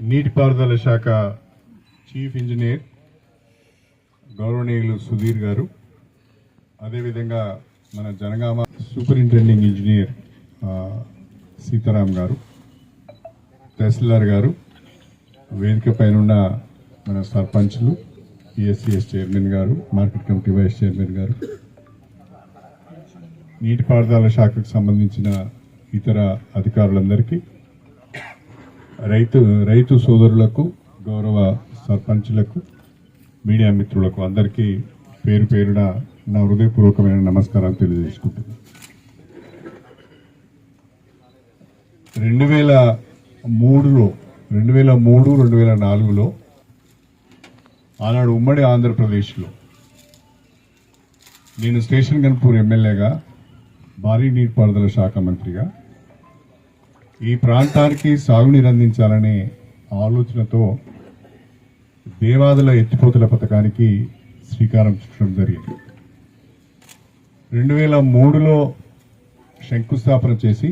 నీటిపారుదల శాఖ chief engineer గౌరవనీయులు సుధీర్ గారు. అదేవిధంగా మన జనగామ సూపరింటెండింగ్ ఇంజనీర్ సీతారాం గారు తహసీల్దార్ గారు వేదిక పైనున్న మన సర్పంచ్లు పిఎస్సిఎస్ చైర్మన్ గారు మార్కెట్ కమిటీ వైస్ చైర్మన్ గారు నీటిపారుదల శాఖకు సంబంధించిన ఇతర అధికారులందరికీ రైతు రైతు సోదరులకు గౌరవ సర్పంచులకు మీడియా మిత్రులకు అందరికీ పేరు పేరున నా హృదయపూర్వకమైన నమస్కారాలు తెలియజేసుకుంటున్నాను రెండు వేల మూడులో రెండు వేల మూడు రెండు వేల నాలుగులో ఆనాడు ఉమ్మడి ఆంధ్రప్రదేశ్లో నేను స్టేషన్ గన్పూర్ ఎమ్మెల్యేగా భారీ నీటిపారుదల శాఖ మంత్రిగా ఈ ప్రాంతానికి సాగునీరు అందించాలనే ఆలోచనతో దేవాదుల ఎత్తిపోతుల పథకానికి శ్రీకారం చుట్టడం జరిగింది. రెండు వేల మూడులో శంకుస్థాపన చేసి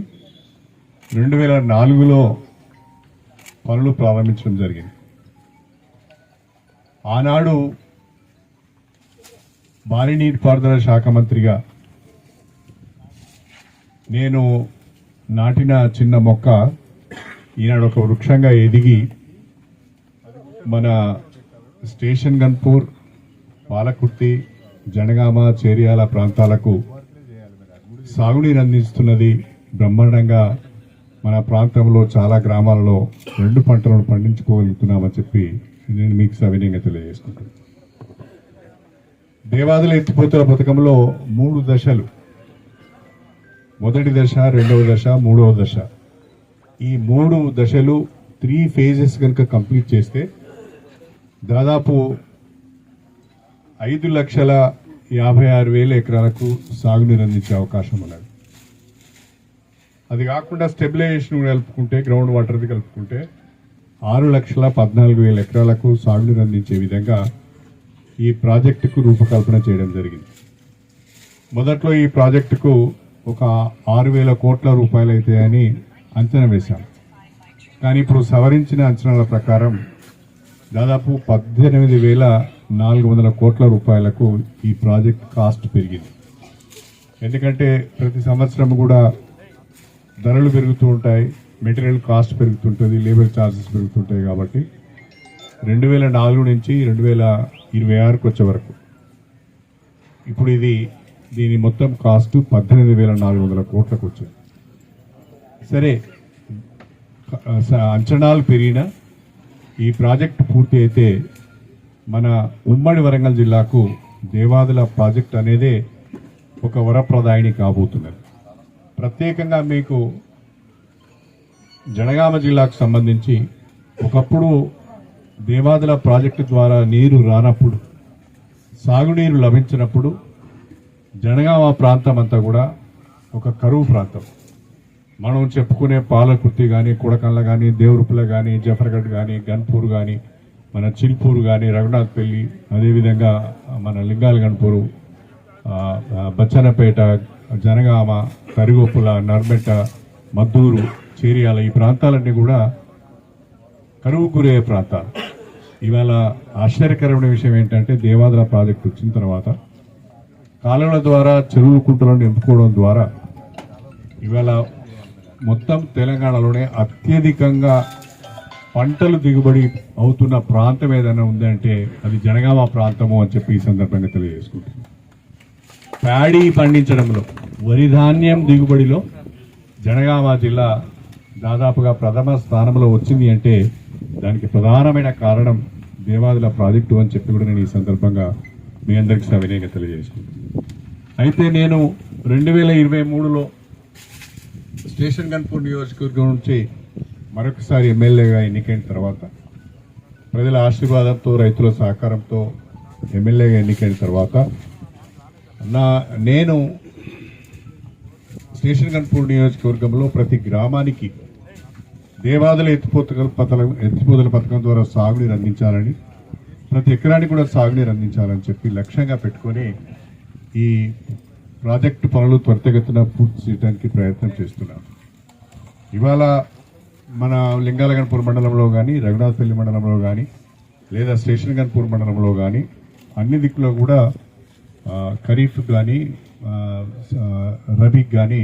రెండు వేల నాలుగులో పనులు ప్రారంభించడం జరిగింది. ఆనాడు భారీ నీటిపారుదల శాఖ మంత్రిగా నేను నాటిన చిన్న మొక్క ఈనాడు ఒక వృక్షంగా ఎదిగి మన స్టేషన్ గన్పూర్ పాలకుర్తి జనగామ చేరియాల ప్రాంతాలకు సాగునీరు అందిస్తున్నది బ్రహ్మాండంగా మన ప్రాంతంలో చాలా గ్రామాలలో రెండు పంటలను పండించుకోగలుగుతున్నామని చెప్పి నేను మీకు సవినయంగా తెలియజేసుకుంటున్నాను. దేవాదుల ఎత్తిపోతుల పథకంలో మూడు దశలు. మొదటి దశ రెండవ దశ మూడవ దశ. ఈ మూడు దశలు త్రీ ఫేజెస్ కనుక కంప్లీట్ చేస్తే దాదాపు ఐదు లక్షల యాభై ఆరు వేల ఎకరాలకు సాగునీరు అందించే అవకాశం ఉన్నది. అది కాకుండా స్టెబిలైజేషన్ కలుపుకుంటే గ్రౌండ్ వాటర్ది కలుపుకుంటే ఆరు లక్షల పద్నాలుగు వేల ఎకరాలకు సాగునీరు అందించే విధంగా ఈ ప్రాజెక్టుకు రూపకల్పన చేయడం జరిగింది. మొదట్లో ఈ ప్రాజెక్టుకు ఒక ఆరు వేల కోట్ల రూపాయలు అవుతాయని అంచనా వేశాం. కానీ ఇప్పుడు సవరించిన అంచనాల ప్రకారం దాదాపు పద్దెనిమిది వేల నాలుగు వందల కోట్ల రూపాయలకు ఈ ప్రాజెక్ట్ కాస్ట్ పెరిగింది. ఎందుకంటే ప్రతి సంవత్సరం కూడా ధరలు పెరుగుతూ ఉంటాయి మెటీరియల్ కాస్ట్ పెరుగుతుంటుంది లేబర్ ఛార్జెస్ పెరుగుతుంటాయి కాబట్టి రెండు వేల నాలుగు నుంచి రెండు వేల ఇరవై ఆరుకు వచ్చే వరకు. ఇప్పుడు ఇది దీని మొత్తం కాస్ట్ పద్దెనిమిది వేల నాలుగు వందల కోట్లకు వచ్చింది. సరే స- అంచనాలు పెరిగిన ఈ ప్రాజెక్ట్ పూర్తి అయితే మన ఉమ్మడి వరంగల్ జిల్లాకు దేవాదుల ప్రాజెక్ట్ అనేదే ఒక వరప్రదాయిని కాబోతున్నది. ప్రత్యేకంగా మీకు జనగామ జిల్లాకు సంబంధించి ఒకప్పుడు దేవాదుల ప్రాజెక్టు ద్వారా నీరు రానప్పుడు సాగునీరు లభించినప్పుడు జనగామ ప్రాంతం అంతా కూడా ఒక కరువు ప్రాంతం. మనం చెప్పుకునే పాలకుర్తి కానీ కుడకల్ల కానీ దేవరుపుల కానీ జఫర్గఢ్ కానీ గన్పూర్ కానీ మన చిల్పూర్ కానీ రఘునాథ్పల్లి అదేవిధంగా మన లింగాల గన్పూరు బచ్చనపేట బచ్చన్నపేట జనగామ కరిగొప్పుల నర్మెట్ట మద్దూరు చేరియాల ఈ ప్రాంతాలన్నీ కూడా కరువు గురయ్యే ప్రాంతాలు. ఇవాళ ఆశ్చర్యకరమైన విషయం ఏంటంటే దేవాదర ప్రాజెక్టు వచ్చిన తర్వాత కాలువల ద్వారా చెరువు కుంటలను నింపుకోవడం ద్వారా ఇవాళ మొత్తం తెలంగాణలోనే అత్యధికంగా పంటలు దిగుబడి అవుతున్న ప్రాంతం ఏదైనా ఉందంటే అది జనగామ ప్రాంతము అని చెప్పి ఈ సందర్భంగా తెలియజేసుకుంటుంది ప్యాడీ పండించడంలో వరి ధాన్యం దిగుబడిలో జనగామ జిల్లా దాదాపుగా ప్రథమ స్థానంలో వచ్చింది అంటే దానికి ప్రధానమైన కారణం దేవాదుల ప్రాజెక్టు అని చెప్పి కూడా నేను ఈ సందర్భంగా మీ అందరికీ సవినయంగా తెలియజేసుకుంటున్నాను. అయితే నేను రెండు వేల ఇరవై మూడులో స్టేషన్ గన్పూర్ నియోజకవర్గం నుంచి మరొకసారి ఎమ్మెల్యేగా ఎన్నికైన తర్వాత ప్రజల ఆశీర్వాదంతో రైతుల సహకారంతో ఎమ్మెల్యేగా ఎన్నికైన తర్వాత నా నేను స్టేషన్ గన్పూర్ నియోజకవర్గంలో ప్రతి గ్రామానికి దేవాదుల ఎత్తిపోతల పథకం ఎత్తిపోతల పథకం ద్వారా సాగునీరు అందించాలని ప్రతి ఎకరానికి కూడా సాగునీరు అందించాలని చెప్పి లక్ష్యంగా పెట్టుకొని ఈ ప్రాజెక్టు పనులు త్వరితగతిన పూర్తి చేయడానికి ప్రయత్నం చేస్తున్నాం. ఇవాళ మన లింగాలగన్పూర్ మండలంలో కానీ రఘునాథపల్లి మండలంలో కానీ లేదా స్టేషన్ గన్పూర్ మండలంలో కానీ అన్ని దిక్కులో కూడా ఖరీఫ్ కానీ రబీకి కానీ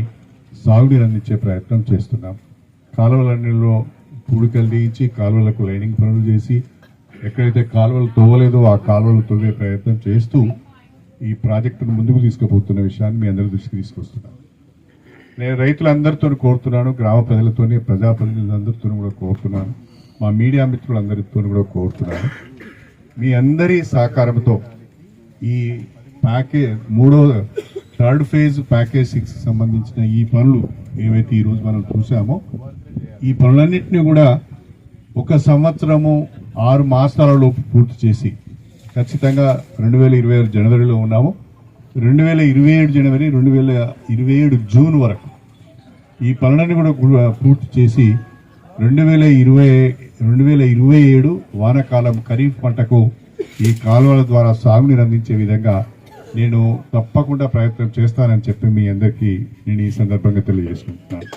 సాగునీరు అందించే ప్రయత్నం చేస్తున్నాం. కాలువలన్నిలో పూడికలు తీయించి కాలువలకు లైనింగ్ పనులు చేసి ఎక్కడైతే కాలువలు తోవలేదో ఆ కాలువలు తవ్వే ప్రయత్నం చేస్తూ ఈ ప్రాజెక్టును ముందుకు తీసుకుపోతున్న విషయాన్ని మీ అందరి దృష్టికి తీసుకొస్తున్నాను. నేను రైతులందరితో కోరుతున్నాను గ్రామ ప్రజలతోని ప్రజాప్రతినిధులందరితో కూడా కోరుతున్నాను మా మీడియా మిత్రులందరితో కూడా కోరుతున్నాను. మీ అందరి సహకారంతో ఈ ప్యాకేజ్ మూడో థర్డ్ ఫేజ్ ప్యాకేజ్ సిక్స్ సంబంధించిన ఈ పనులు ఏవైతే ఈరోజు మనం చూసామో ఈ పనులన్నింటినీ కూడా ఒక సంవత్సరము ఆరు మాసాలలోపు పూర్తి చేసి ఖచ్చితంగా రెండు వేల ఇరవై ఆరు జనవరిలో ఉన్నాము. రెండు వేల ఇరవై ఏడు జనవరి రెండు వేల ఇరవై ఏడు జూన్ వరకు ఈ పనులన్నీ కూడా పూర్తి చేసి రెండు వేల ఇరవై రెండు వేల ఇరవై ఏడు వానాకాలం ఖరీఫ్ పంటకు ఈ కాలువల ద్వారా సాగునీరు అందించే విధంగా నేను తప్పకుండా ప్రయత్నం చేస్తానని చెప్పి మీ అందరికీ నేను ఈ సందర్భంగా తెలియజేసుకుంటున్నాను.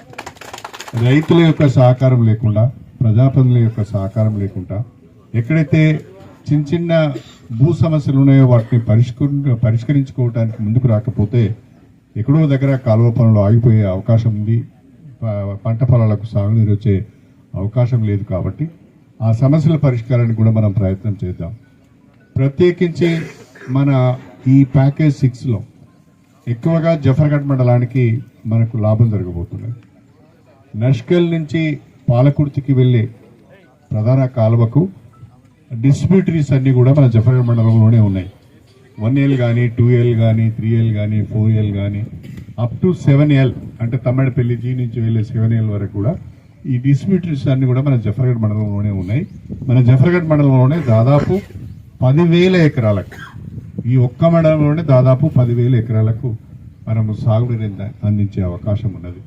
రైతుల యొక్క సహకారం లేకుండా ప్రజాప్రతినిధుల యొక్క సహకారం లేకుండా ఎక్కడైతే చిన్న చిన్న భూ సమస్యలు ఉన్నాయో వాటిని పరిష్కరి పరిష్కరించుకోవడానికి ముందుకు రాకపోతే ఎక్కడో దగ్గర కాలువ పనులు ఆగిపోయే అవకాశం ఉంది. పంట పొలాలకు సాగునీరు వచ్చే అవకాశం లేదు కాబట్టి ఆ సమస్యల పరిష్కారానికి కూడా మనం ప్రయత్నం చేద్దాం. ప్రత్యేకించి మన ఈ ప్యాకేజ్ సిక్స్లో ఎక్కువగా జఫర్ఘట్ మండలానికి మనకు లాభం జరగబోతున్నది. నష్కల్ నుంచి పాలకుర్తికి వెళ్ళే ప్రధాన కాలువకు డిస్ట్రిబ్యూటరీస్ అన్ని కూడా మన జఫర్గఢ్ మండలంలోనే ఉన్నాయి. వన్ ఎల్ కానీ టూ ఎల్ కానీ త్రీ ఎల్ కానీ ఫోర్ ఎల్ కానీ అప్ టు సెవెన్ ఎల్ అంటే తమ్మడపల్లి జీ నుంచి వెళ్ళే సెవెన్ ఎల్ వరకు కూడా ఈ డిస్ట్రిబ్యూటరీస్ అన్ని కూడా మన జఫర్గఢ్ మండలంలోనే ఉన్నాయి. మన జఫర్గఢ్ మండలంలోనే దాదాపు పదివేల ఎకరాలకు ఈ ఒక్క మండలంలోనే దాదాపు పదివేల ఎకరాలకు మనము సాగునీరు అందించే అవకాశం ఉన్నది.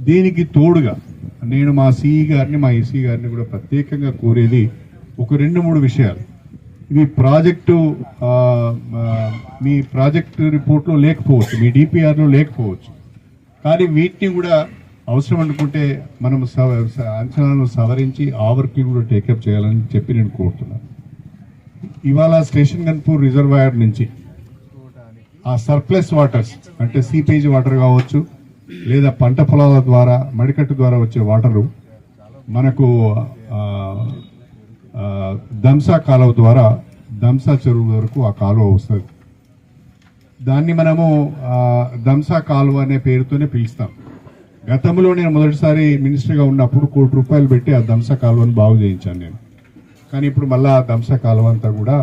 దీనికి తోడుగా నేను మా సిఈ గారిని మా ఎస్సీ గారిని కూడా ప్రత్యేకంగా కోరేది ఒక రెండు మూడు విషయాలు. మీ ప్రాజెక్టు మీ ప్రాజెక్టు రిపోర్ట్లో లేకపోవచ్చు మీ డిపిఆర్లో లేకపోవచ్చు. కానీ వీటిని కూడా అవసరం అనుకుంటే మనం అంచనాలను సవరించి ఆ వర్క్ని కూడా టేకప్ చేయాలని చెప్పి నేను కోరుతున్నాను. ఇవాళ స్టేషన్ గన్పూర్ రిజర్వాయర్ నుంచి ఆ సర్ప్లస్ వాటర్స్ అంటే సీపేజ్ వాటర్ కావచ్చు లేదా పంట పొలాల ద్వారా మడికట్టు ద్వారా వచ్చే వాటరు మనకు ఆ, దంసా కాలువ ద్వారా దంసా చెరువు వరకు ఆ కాలువ వస్తుంది. దాన్ని మనము దంసా కాలువ అనే పేరుతోనే పిలుస్తాం. గతంలో నేను మొదటిసారి మినిస్టర్గా ఉన్నప్పుడు కోటి రూపాయలు పెట్టి ఆ దంసా కాలువను బాగు చేయించాను నేను. కానీ ఇప్పుడు మళ్ళా ఆ దంసా కాలువ అంతా కూడా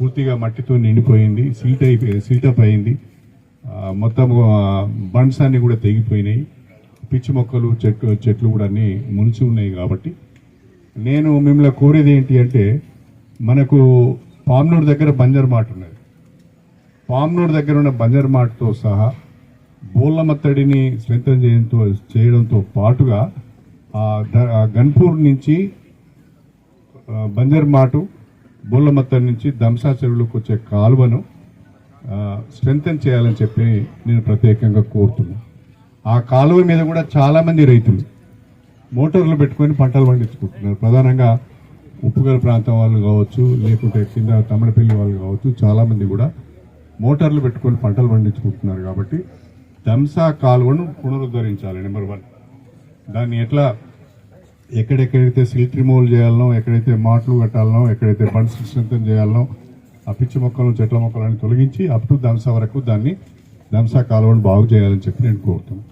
పూర్తిగా మట్టితో నిండిపోయింది సిల్ట్ అయిపోయి సిల్టప్ అయింది. మొత్తం బండ్స్ అన్ని కూడా తెగిపోయినాయి. పిచ్చి మొక్కలు చెట్లు చెట్లు కూడా అన్ని మునిచి ఉన్నాయి కాబట్టి నేను మిమ్మల్ని కోరేది ఏంటి అంటే మనకు పామ్నూరు దగ్గర బంజర్ మాట ఉన్నది. పామ్నూరు దగ్గర ఉన్న బంజర్ మాటతో సహా బోళ్ళమత్తడిని మత్తడిని చేయడంతో చేయడంతో పాటుగా గన్పూర్ నుంచి బంజర్ మాటు బోళ్ళమత్తడి నుంచి దంసా చెరువులకు వచ్చే కాలువను స్ట్రెంగ్తన్ చేయాలని చెప్పి నేను ప్రత్యేకంగా కోరుతున్నాను. ఆ కాలువ మీద కూడా చాలామంది రైతులు మోటార్లు పెట్టుకొని పంటలు పండించుకుంటున్నారు. ప్రధానంగా ఉప్పుగల ప్రాంతం వాళ్ళు కావచ్చు లేకుంటే కింద తమిళపల్లి వాళ్ళు కావచ్చు చాలామంది కూడా మోటార్లు పెట్టుకొని పంటలు పండించుకుంటున్నారు కాబట్టి దంసా కాలువను పునరుద్ధరించాలి నెంబర్ వన్. దాన్ని ఎట్లా ఎక్కడెక్కడైతే సిల్ట్ రిమూవల్ చేయాలనో ఎక్కడైతే మాటలు కట్టాలనో ఎక్కడైతే బండ్ స్ట్రెంథన్ చేయాలనో ఆ పిచ్చి మొక్కలను చెట్ల మొక్కలను తొలగించి అప్ టు దంసా వరకు దాన్ని దంసా కాలువను బాగు చేయాలని చెప్పి నేను కోరుతున్నాను.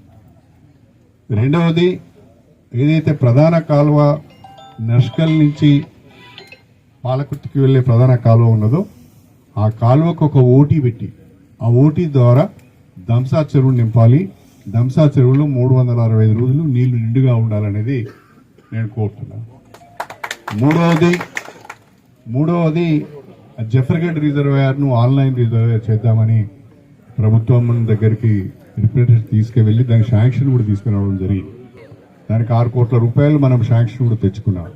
రెండవది ఏదైతే ప్రధాన కాలువ నష్కల్ నుంచి పాలకుర్తికి వెళ్ళే ప్రధాన కాలువ ఉన్నదో ఆ కాలువకు ఒక ఓటీ పెట్టి ఆ ఓటీ ద్వారా దంసా చెరువు నింపాలి. దంసా చెరువులో మూడు వందల అరవై ఐదు రోజులు నీళ్ళు నిండుగా ఉండాలనేది నేను కోరుతున్నాను. మూడవది మూడవది జఫర్గఢ్ రిజర్వాయర్ను ఆన్లైన్ రిజర్వాయర్ చేద్దామని ప్రభుత్వం దగ్గరికి రిప్రజెంటేటివ్ తీసుకువెళ్ళి దానికి శాంక్షన్ కూడా తీసుకురావడం జరిగింది. దానికి ఆరు కోట్ల రూపాయలు మనం శాంక్షన్ కూడా తెచ్చుకున్నాం.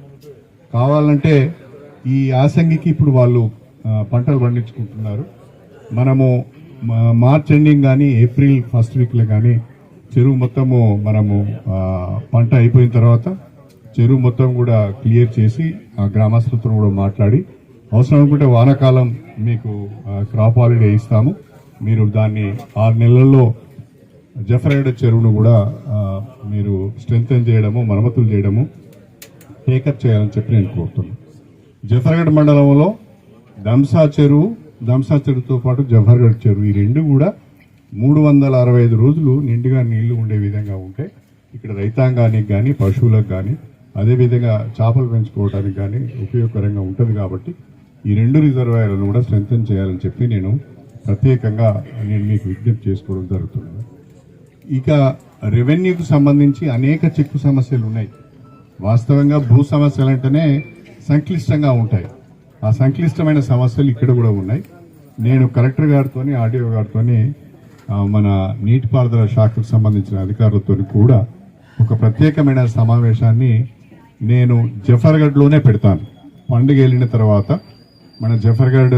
కావాలంటే ఈ యాసంగికి ఇప్పుడు వాళ్ళు పంటలు పండించుకుంటున్నారు. మనము మార్చ్ ఎండింగ్ కానీ ఏప్రిల్ ఫస్ట్ వీక్లో కానీ చెరువు మొత్తము మనము పంట అయిపోయిన తర్వాత చెరువు మొత్తం కూడా క్లియర్ చేసి ఆ గ్రామస్తులతో కూడా మాట్లాడి అవసరం అనుకుంటే వానాకాలం మీకు క్రాప్ హాలిడే ఇస్తాము. మీరు దాన్ని ఆరు నెలల్లో జఫరేడ్ చెరువును కూడా మీరు స్ట్రెంగ్తన్ చేయడము మరమ్మతులు చేయడము టేకప్ చేయాలని చెప్పి నేను కోరుతున్నాను. జఫర్గఢ్ మండలంలో దంసా చెరువు దంసా చెరువుతో పాటు జఫర్గఢ్ చెరువు ఈ రెండు కూడా మూడు వందల అరవై ఐదు రోజులు నిండుగా నీళ్ళు ఉండే విధంగా ఉంటే ఇక్కడ రైతాంగానికి కానీ పశువులకు కానీ అదేవిధంగా చేపలు పెంచుకోవడానికి కానీ ఉపయోగకరంగా ఉంటుంది కాబట్టి ఈ రెండు రిజర్వాయర్లను కూడా స్ట్రెంగ్తన్ చేయాలని చెప్పి నేను ప్రత్యేకంగా నేను మీకు విజ్ఞప్తి చేసుకోవడం జరుగుతుంది. ఇక రెవెన్యూకు సంబంధించి అనేక చిక్కు సమస్యలు ఉన్నాయి. వాస్తవంగా భూ సమస్యలు అంటేనే సంక్లిష్టంగా ఉంటాయి. ఆ సంక్లిష్టమైన సమస్యలు ఇక్కడ కూడా ఉన్నాయి. నేను కలెక్టర్ గారితో ఆర్డీఓ గారితో మన నీటిపారుదల శాఖకు సంబంధించిన అధికారులతో కూడా ఒక ప్రత్యేకమైన సమావేశాన్ని నేను జఫర్గఢ్లోనే పెడతాను. పండుగ వెళ్ళిన తర్వాత మన జఫర్గఢ్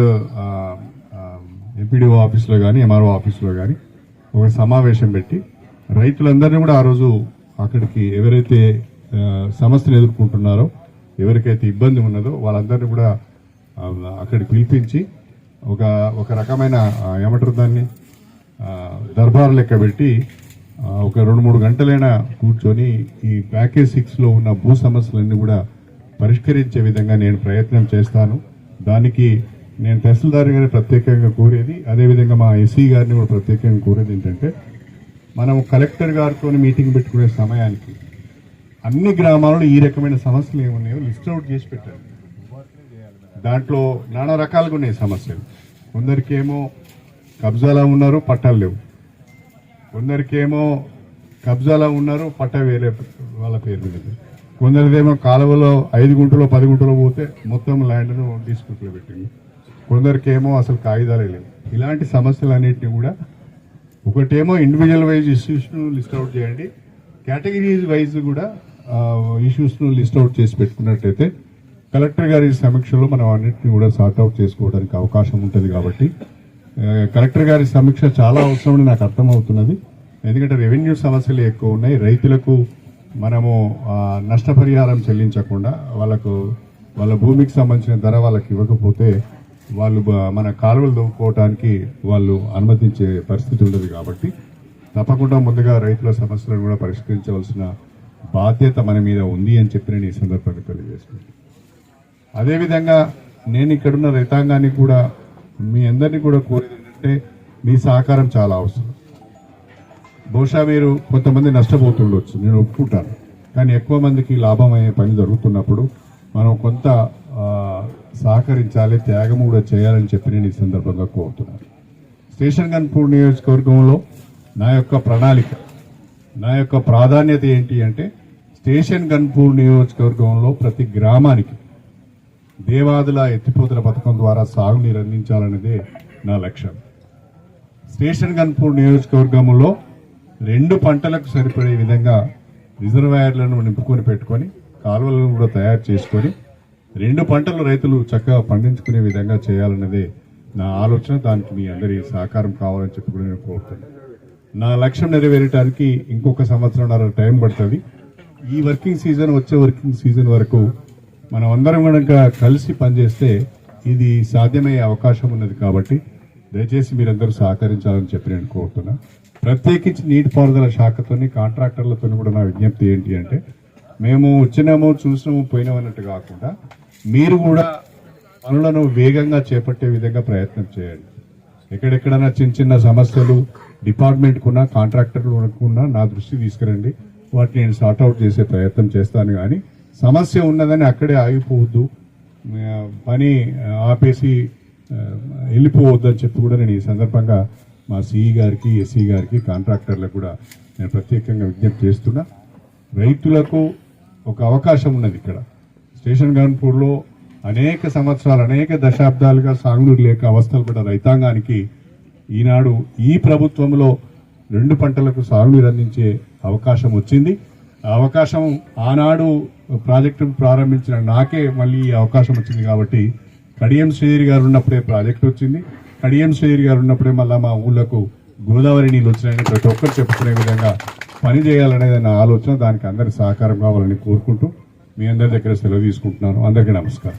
ఎంపీడీఓ ఆఫీస్లో కానీ ఎంఆర్ఓ ఆఫీస్లో కానీ ఒక సమావేశం పెట్టి రైతులందరినీ కూడా ఆ రోజు అక్కడికి ఎవరైతే సమస్యలు ఎదుర్కొంటున్నారో ఎవరికైతే ఇబ్బంది ఉన్నదో వాళ్ళందరినీ కూడా అక్కడికి పిలిపించి ఒక ఒక రకమైన ఏమంటారు దాన్ని దర్బారు దర్బార్ లెక్క పెట్టి ఒక రెండు మూడు గంటలైనా కూర్చొని ఈ ప్యాకేజ్ సిక్స్లో ఉన్న భూ సమస్యలన్నీ కూడా పరిష్కరించే విధంగా నేను ప్రయత్నం చేస్తాను. దానికి నేను తహసీల్దార్ గారిని ప్రత్యేకంగా కోరేది అదేవిధంగా మా ఎస్సీ గారిని కూడా ప్రత్యేకంగా కోరేది ఏంటంటే మనం కలెక్టర్ గారితో మీటింగ్ పెట్టుకునే సమయానికి అన్ని గ్రామాలలో ఈ రకమైన సమస్యలు ఏమున్నాయో లిస్ట్ అవుట్ చేసి పెట్టారు. దాంట్లో నానా రకాలుగా ఉన్నాయి సమస్యలు. కొందరికేమో కబ్జాలో ఉన్నారు పట్టాలు లేవు. కొందరికేమో కబ్జాలో ఉన్నారు పట్ట వేరే వాళ్ళ పేరు మీద. కొందరిదేమో కాలువలో ఐదు గుంటలో పది గుంటలో పోతే మొత్తం ల్యాండ్ను డిస్ప్యూట్లో పెట్టింది. కొందరికేమో అసలు కాగితాలే లేవు. ఇలాంటి సమస్యలన్నింటినీ కూడా ఒకటేమో ఇండివిజువల్ వైజ్ ఇష్యూస్ను లిస్ట్ అవుట్ చేయండి. కేటగిరీస్ వైజ్ కూడా ఇష్యూస్ను లిస్ట్ అవుట్ చేసి పెట్టుకున్నట్టయితే కలెక్టర్ గారి సమీక్షలో మనం అన్నింటినీ కూడా సార్ట్అవుట్ చేసుకోవడానికి అవకాశం ఉంటుంది కాబట్టి కలెక్టర్ గారి సమీక్ష చాలా అవసరమని నాకు అర్థమవుతున్నది. ఎందుకంటే రెవెన్యూ సమస్యలు ఎక్కువ ఉన్నాయి. రైతులకు మనము నష్టపరిహారం చెల్లించకుండా వాళ్ళకు వాళ్ళ భూమికి సంబంధించిన ధర వాళ్ళకి ఇవ్వకపోతే వాళ్ళు మన కాలువలు దవ్వుకోవటానికి వాళ్ళు అనుమతించే పరిస్థితి ఉండదు కాబట్టి తప్పకుండా ముందుగా రైతుల సమస్యలను కూడా పరిష్కరించవలసిన బాధ్యత మన మీద ఉంది అని చెప్పి నేను ఈ సందర్భంగా తెలియజేస్తున్నాను. అదేవిధంగా నేను ఇక్కడున్న రైతాంగాన్ని కూడా మీ అందరినీ కూడా కోరేది ఏంటంటే మీ సహకారం చాలా అవసరం. బహుశా మీరు కొంతమంది నష్టపోతుండొచ్చు నేను ఒప్పుకుంటాను. కానీ ఎక్కువ మందికి లాభం అయ్యే పని జరుగుతున్నప్పుడు మనం కొంత సహకరించాలి త్యాగం కూడా చేయాలని చెప్పి నేను ఈ సందర్భంగా కోరుతున్నాను. స్టేషన్ గన్పూర్ నియోజకవర్గంలో నా యొక్క ప్రణాళిక నా యొక్క ప్రాధాన్యత ఏంటి అంటే స్టేషన్ గన్పూర్ నియోజకవర్గంలో ప్రతి గ్రామానికి దేవాదుల ఎత్తిపోతుల పథకం ద్వారా సాగునీరు అందించాలనేదే నా లక్ష్యం. స్టేషన్ గన్పూర్ నియోజకవర్గంలో రెండు పంటలకు సరిపడే విధంగా రిజర్వాయర్లను నింపుకొని పెట్టుకొని కాలువలను కూడా తయారు చేసుకొని రెండు పంటలు రైతులు చక్కగా పండించుకునే విధంగా చేయాలన్నదే నా ఆలోచన. దానికి మీ అందరి సహకారం కావాలని చెప్పి కూడా నేను కోరుతున్నాను. నా లక్ష్యం నెరవేరటానికి ఇంకొక సంవత్సరంన్నర టైం పడుతుంది. ఈ వర్కింగ్ సీజన్ వచ్చే వర్కింగ్ సీజన్ వరకు మనం అందరం కనుక కలిసి పనిచేస్తే ఇది సాధ్యమయ్యే అవకాశం ఉన్నది కాబట్టి దయచేసి మీరందరూ సహకరించాలని చెప్పి నేను కోరుతున్నా. ప్రత్యేకించి నీటిపారుదల శాఖతోని కాంట్రాక్టర్లతో కూడా నా విజ్ఞప్తి ఏంటి అంటే మేము వచ్చినాము చూసినాము పోయినాము అన్నట్టు కాకుండా మీరు కూడా పనులను వేగంగా చేపట్టే విధంగా ప్రయత్నం చేయండి. ఎక్కడెక్కడైనా చిన్న చిన్న సమస్యలు డిపార్ట్మెంట్కున్నా కాంట్రాక్టర్లుకున్నా నా దృష్టి తీసుకురండి. వాటిని నేను సార్ట్అవుట్ చేసే ప్రయత్నం చేస్తాను కానీ సమస్య ఉన్నదని అక్కడే ఆగిపోవద్దు. పని ఆపేసి వెళ్ళిపోవద్దు అని చెప్పి కూడా నేను ఈ సందర్భంగా మా సిఈ గారికి ఎస్సీ గారికి కాంట్రాక్టర్లకు కూడా నేను ప్రత్యేకంగా విజ్ఞప్తి చేస్తున్నా. రైతులకు ఒక అవకాశం ఉన్నది ఇక్కడ. స్టేషన్ గన్పూర్లో అనేక సంవత్సరాలు అనేక దశాబ్దాలుగా సాగునీరు లేక అవస్థలు పడ్డ రైతాంగానికి ఈనాడు ఈ ప్రభుత్వంలో రెండు పంటలకు సాగునీరు అందించే అవకాశం వచ్చింది. ఆ అవకాశం ఆనాడు ప్రాజెక్టు ప్రారంభించిన నాకే మళ్ళీ ఈ అవకాశం వచ్చింది కాబట్టి కడియం శ్రీధరి గారు ఉన్నప్పుడే ప్రాజెక్ట్ వచ్చింది. కడియం శ్రీధరి గారు ఉన్నప్పుడే మళ్ళీ మా ఊళ్ళకు గోదావరి నీళ్ళు వచ్చినాయని ప్రతి ఒక్కరు చెప్పుకునే విధంగా పని చేయాలనేది నా ఆలోచన దానికి అందరి సహకారం కావాలని కోరుకుంటూ మీ అందరి దగ్గర సెలవు తీసుకుంటున్నాను. అందరికీ నమస్కారం.